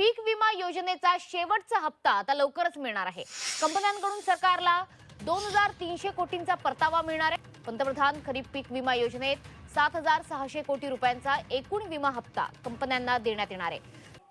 पीक विमा योजनेचा शेवटचा हप्ता आता लवकरच मिळणार आहे. कंपन्यांकडून सरकारला दोन हजार तीनशे कोटींचा परतावा मिळणार आहे. पंतप्रधान खरीप पीक विमा योजनेत सात हजार सहाशे कोटी रुपयांचा एकूण विमा हप्ता कंपन्यांना देण्यात येणार आहे.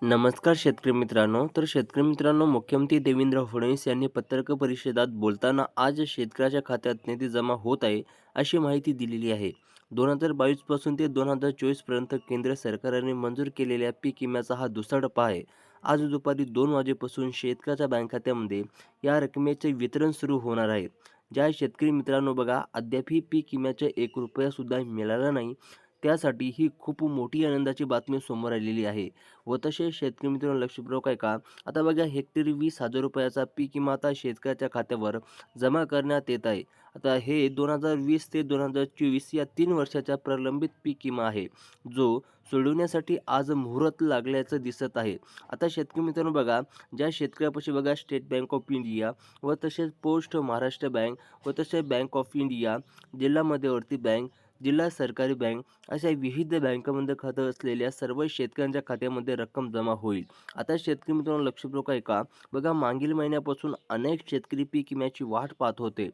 नमस्कार शेतकरी मित्रांनो. तर शेतकरी मित्रांनो मुख्यमंत्री देवेंद्र फडणवीस यांनी पत्रकार परिषदात बोलताना आज शेतकऱ्याच्या खात्यात निधी जमा होत आहे अशी माहिती दिलेली आहे. दोन हजार बावीसपासून ते दोन हजार चोवीसपर्यंत केंद्र सरकारने मंजूर केलेल्या पीक विम्याचा हा दुसरा टप्पा आहे. आज दुपारी दोन वाजेपासून शेतकऱ्याच्या बँक खात्यामध्ये या रकमेचे वितरण सुरू होणार आहे. ज्या शेतकरी मित्रांनो बघा अद्यापही पीक विम्याचे एक रुपयासुद्धा मिळाला नाही. त्यासाठी ही खूप मोठी आनंदाची बातमी समोर आलेली आहे. व तसे शेतकरी मित्रांनो लक्षपूर्वक आहे का? आता बघा हेक्टरी वीस हजार रुपयाचा पीक विमा आता शेतकऱ्याच्या खात्यावर जमा करण्यात येत आहे. आता हे दोन हजार वीस ते दोन हजार चोवीस या तीन वर्षाच्या प्रलंबित पीक विमा आहे जो सोडवण्यासाठी आज मुहूर्त लागल्याचं दिसत आहे. आता शेतकरी मित्रांनो बघा ज्या शेतकऱ्यापाशी बघा स्टेट बँक ऑफ इंडिया व तसेच पोस्ट महाराष्ट्र बँक व तसेच बँक ऑफ इंडिया जिल्हा मध्यवर्ती बँक जिल्हा सरकारी बँक अशा विविध बँकांमध्ये खातं असलेल्या सर्व शेतकऱ्यांच्या खात्यामध्ये रक्कम जमा होईल. आता शेतकरी मित्रांनो लक्षपूर्वक आहे का बघा मागील महिन्यापासून अनेक शेतकरी पीक विम्याची वाट पाहत होते.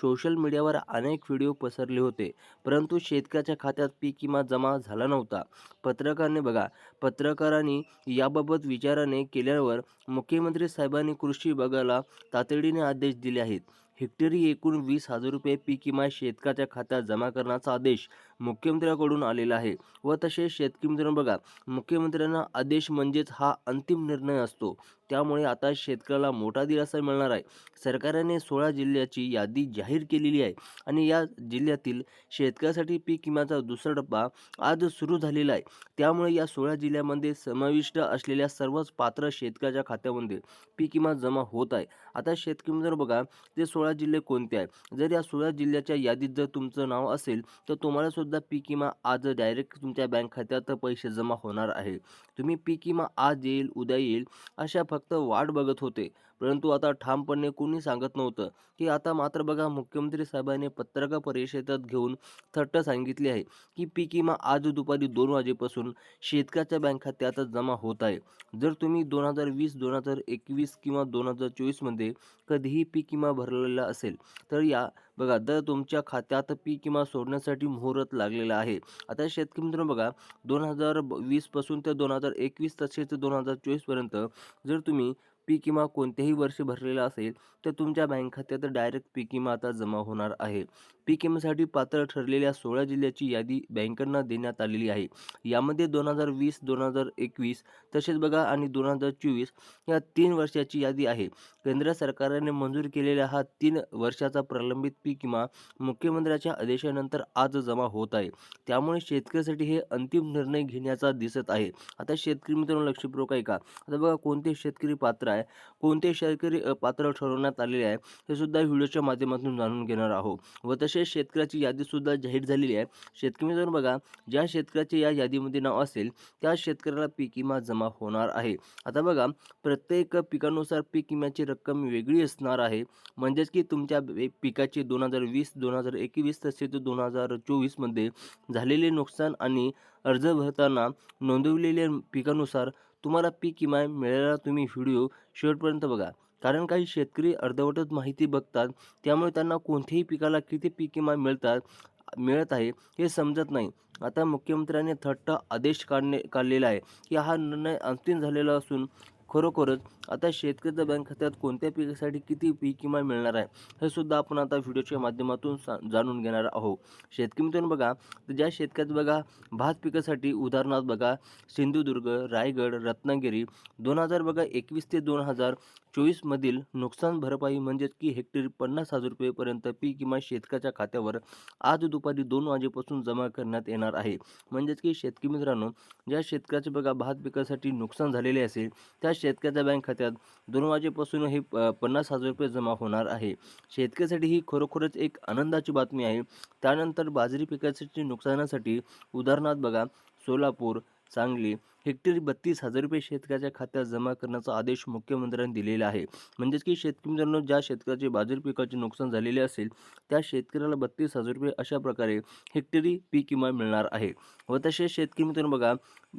सोशल मीडियावर अनेक व्हिडिओ पसरले होते. परंतु शेतकऱ्याच्या खात्यात पीक विमा जमा झाला नव्हता. पत्रकारांनी बघा पत्रकारांनी याबाबत विचाराने केल्यावर मुख्यमंत्री साहेबांनी कृषी विभागाला तातडीने आदेश दिले आहेत. हेक्टरी एकूण वीस हजार रुपये पीक विमा शेतकाच्या खात्यात जमा करण्याचा आदेश मुख्यमंत्र्याकडून आलेला आहे. व तसेच शेतकरी मित्रांनो बघा मुख्यमंत्र्यांना आदेश म्हणजेच हा अंतिम निर्णय असतो. त्यामुळे आता शेतकऱ्याला मोठा दिलासा मिळणार आहे. सरकारने सोळा जिल्ह्याची यादी जाहीर केलेली आहे. आणि या जिल्ह्यातील शेतकऱ्यासाठी पीक विम्याचा दुसरा टप्पा आज सुरू झालेला आहे. त्यामुळे या सोळा जिल्ह्यामध्ये समाविष्ट असलेल्या सर्वच पात्र शेतकऱ्याच्या खात्यामध्ये पीक विमा जमा होत आहे. आता शेतकरी मित्रांनो बघा ते सोळा सोळा जिल्हे कोणते आहेत? जर या सोळा जिल्ह्याच्या यादीत जर तुमचं नाव असेल तर तुम्हाला सुद्धा पीक विमा आज डायरेक्ट तुमच्या बँक खात्यात पैसे जमा होणार आहे. तुम्ही पीक विमा आज येईल उद्या येईल अशा फक्त वाट बघत होते. परंतु आता ठामपणे कोणी सांगत नव्हतं की आता मात्र बघा मुख्यमंत्री साहेबांनी पत्रकार परिषदेत घेऊन थट्ट सांगितले आहे की पीक विमा आज दुपारी दोन वाजेपासून शेतकऱ्याच्या बँक खात्यात जमा होत आहे. जर तुम्ही दोन हजार वीस दोन हजार एकवीस किंवा दोन हजार चोवीसमध्ये कधीही पीक विमा भरलेला असेल तर या बघा दर तुमच्या खात्यात पीक विमा सोडण्यासाठी मुहूर्त लागलेला आहे. आता शेतकरी मित्रांनो बघा दोन हजार वीसपासून ते दोन हजार एकवीस तसेच दोन हजार चोवीसपर्यंत जर तुम्ही पीक विमा कोणत्याही वर्षी भरलेला असेल तर तुमच्या बँक खात्यात डायरेक्ट पीक विमा आता जमा होणार आहे. पीक विम्यासाठी पात्र ठरलेल्या सोळा जिल्ह्याची यादी बँकांना देण्यात आलेली आहे. यामध्ये दोन हजार वीस दोन हजार एकवीस तसेच बघा आणि दोन हजार चोवीस या तीन वर्षाची यादी आहे. केंद्र सरकारने मंजूर केलेला हा तीन वर्षाचा प्रलंबित पीक विमा मुख्यमंत्र्याच्या आदेशानंतर आज जमा होत आहे. त्यामुळे शेतकऱ्यासाठी हे अंतिम निर्णय घेण्याचा दिसत आहे. आता शेतकरी मित्रांनो लक्षपूर्वक आहे का आता बघा कोणते शेतकरी पात्र आहे. कोणते शेतकरी पात्र ठरवण्यात आलेले आहे हे सुद्धा व्हिडिओच्या माध्यमातून जाणून घेणार आहोत. व तसेच शेतकऱ्याची यादीसुद्धा जाहीर झालेली आहे. शेतकरी मित्रांनो बघा ज्या शेतकऱ्याचे या यादीमध्ये नाव असेल त्या शेतकऱ्याला पीक विमा जमा होणार आहे. आता बघा प्रत्येक पिकानुसार पीक विम्याची रक्कम वेगळी असणार आहे. म्हणजेच की तुमच्या पिकाचे दोन हजार वीस दोन हजार एकवीस तसेच दोन हजार चोवीसमध्ये झालेले नुकसान आणि अर्ज भरताना नोंदवलेल्या पिकानुसार तुम्हाला पीक किमान मिळालेला तुम्ही व्हिडिओ शेवटपर्यंत बघा. कारण काही शेतकरी अर्धवटच माहिती बघतात त्यामुळे त्यांना कोणत्याही पिकाला किती पीक विमा मिळतात मिळत आहे हे समजत नाही. आता मुख्यमंत्र्यांनी थट्ट आदेश काढणे काढलेला आहे की हा निर्णय अंतिम झालेला असून खरोखरच आता शेतकऱ्याच्या बँक खात्यात कोणत्या पिकासाठी किती पीक किमान मिळणार आहे हे सुद्धा आपण आता व्हिडिओच्या माध्यमातून सा जाणून घेणार आहोत. शेतकरी मित्रांनो बघा तर ज्या शेतकऱ्यात बघा भात पिकासाठी उदाहरणार्थ बघा सिंधुदुर्ग रायगड रत्नागिरी दोन हजार बघा एकवीस ते दोन हजार चोवीसमधील नुकसान भरपाई म्हणजेच की हेक्टरी पन्नास हजार रुपयेपर्यंत पीक किंवा शेतकऱ्याच्या खात्यावर आज दुपारी दोन वाजेपासून जमा करण्यात येणार आहे. म्हणजेच की शेतकरी मित्रांनो ज्या शेतकऱ्याचे बघा भात पिकासाठी नुकसान झालेले असेल त्या शेतकऱ्याच्या बँक खात्यात दोन वाजेपासून हे पन्नास हजार रुपये जमा होणार आहे. शेतकऱ्यासाठी ही खरोखरच एक आनंदाची बातमी आहे. त्यानंतर बाजरी पिकासाठी नुकसानासाठी उदाहरणार्थ बघा सोलापूर सांगली हेक्टरी बत्तीस हजार रुपये शेतकऱ्याच्या खात्यात जमा करण्याचा आदेश मुख्यमंत्र्यांनी दिलेला आहे. म्हणजेच की शेतकरी मित्रांनो ज्या शेतकऱ्याचे बाजार पिकाचे नुकसान झालेले असेल त्या शेतकऱ्याला बत्तीस हजार रुपये अशा प्रकारे हेक्टरी पीक विमा मिळणार आहे. व तसेच शेतकरी मित्रांनो बघा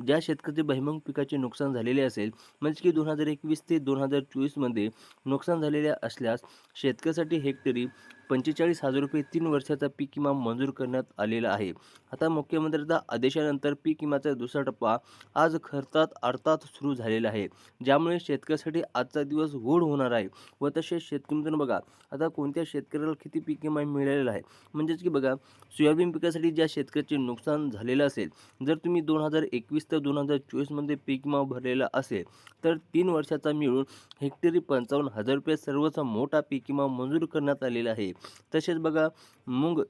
ज्या शेतकऱ्याचे बहिमंग पिकाचे नुकसान झालेले असेल म्हणजे की दोन हजार एकवीस ते दोन हजार चोवीसमध्ये नुकसान झालेले असल्यास शेतकऱ्यासाठी हेक्टरी पंचेचाळीस हजार रुपये तीन वर्षाचा पीक विमा मंजूर करण्यात आलेला आहे. आता मुख्यमंत्र्यांच्या आदेशानंतर पीक विम्याचा दुसरा टप्पा आज खर्चात अर्थात सुरू झालेला आहे. ज्यामुळे शेतकऱ्यासाठी आजचा दिवस गोड होणार आहे. व तसेच शेतकरी मित्रांनो बघा आता कोणत्या शेतकऱ्याला किती पीक विमा मिळालेला आहे? म्हणजेच की बघा सोयाबीन पिकासाठी ज्या शेतकऱ्याचे नुकसान झालेलं असेल जर तुम्ही दोन हजार एकवीस ते दोन हजार चोवीसमध्ये पीक विमा भरलेला असेल तर तीन वर्षाचा मिळून हेक्टरी पंचावन्न हजार रुपये सर्वचा मोठा पीक विमा मंजूर करण्यात आलेला आहे. तसेच बघा मूग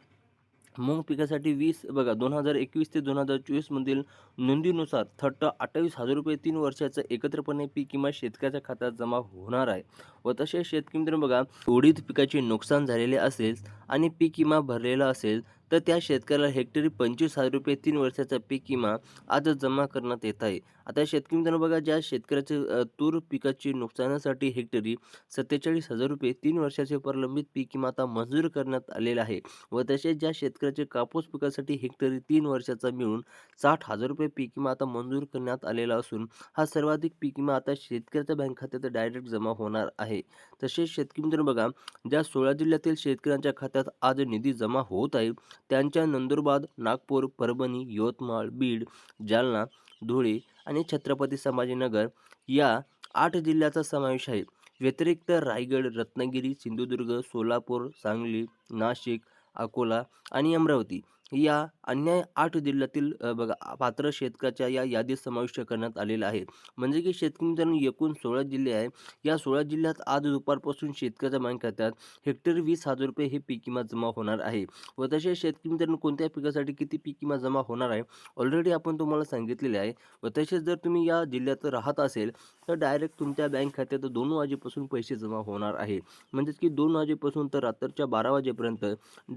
मूग पिकासाठी वीस बघा दोन हजार एकवीस ते दोन हजार चोवीसमधील नोंदीनुसार थट्ट अठ्ठावीस हजार रुपये तीन वर्षाचं एकत्रपणे पीक विमा शेतकऱ्याच्या खात्यात जमा होणार आहे. व तसेच शेतकरी मित्र बघा उडीद पिकाचे नुकसान झालेले असेल आणि पीक विमा भरलेला असेल तर त्या शेतकऱ्याला हेक्टरी पंचवीस हजार रुपये तीन वर्षाचा पीक विमा आज जमा करण्यात येत आहे. आता शेतकरी मित्रांनो बघा ज्या शेतकऱ्याचे तूर पिकाची नुकसानासाठी हेक्टरी सत्तेचाळीस हजार रुपये तीन वर्षाचे प्रलंबित पीक विमा आता मंजूर करण्यात आलेला आहे व तसेच ज्या शेतकऱ्याचे कापूस पिकासाठी हेक्टरी तीन वर्षाचा मिळून साठ हजार रुपये पीक विमा आता मंजूर करण्यात आलेला असून हा सर्वाधिक पीक विमा आता शेतकऱ्याच्या बँक खात्यात डायरेक्ट जमा होणार आहे. तसेच शेतकरी मित्रांनो बघा ज्या सोळा जिल्ह्यातील शेतकऱ्यांच्या खात्यात आज निधी जमा होत आहे त्यांच्या नंदुरबार नागपूर परभणी यवतमाळ बीड जालना धुळे आणि छत्रपती संभाजीनगर या आठ जिल्ह्याचा समावेश आहे. व्यतिरिक्त रायगड रत्नागिरी सिंधुदुर्ग सोलापूर सांगली नाशिक अकोला आणि अमरावती या अन्य आठ जिल्ह्यातील बघा पात्र शेतकऱ्याच्या या यादीत समाविष्ट करण्यात आलेला आहे. म्हणजे की शेतकरी मित्रांनो एकूण सोळा जिल्हे आहे या सोळा जिल्ह्यात आज दुपारपासून शेतकऱ्याच्या मागणी खात्यात हेक्टर वीस हजार रुपये हे पीक विमा जमा होणार आहे. व तसेच शेतकरी मित्रांनो कोणत्या पिकासाठी किती पीक विमा जमा होणार आहे? ऑलरेडी आपण तुम्हाला सांगितलेले आहे. व तसेच जर तुम्ही या जिल्ह्यात राहत असेल तर डायरेक्ट तुमच्या बँक खात्यात दोन वाजेपासून पैसे जमा होणार आहे. म्हणजेच की दोन वाजेपासून तर रात्रीच्या बारा वाजेपर्यंत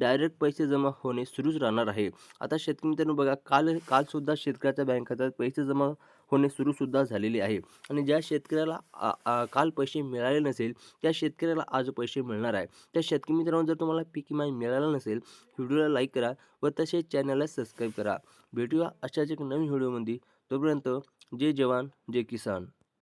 डायरेक्ट पैसे जमा होणे सुरूच राहणार आहे. आता शेतकरी मित्रांनो बघा काल कालसुद्धा शेतकऱ्याच्या बँक खात्यात पैसे जमा होणे सुरूसुद्धा झालेले आहे. आणि ज्या शेतकऱ्याला काल पैसे मिळाले नसेल त्या शेतकऱ्याला आज पैसे मिळणार आहे. त्या शेतकरी मित्रांनो जर तुम्हाला पीक विमा मिळाला नसेल व्हिडिओला लाईक करा व तसेच चॅनलला सबस्क्राईब करा. भेटूया अशाच एक नवीन व्हिडिओमध्ये. तोपर्यंत जय जवान जय किसान.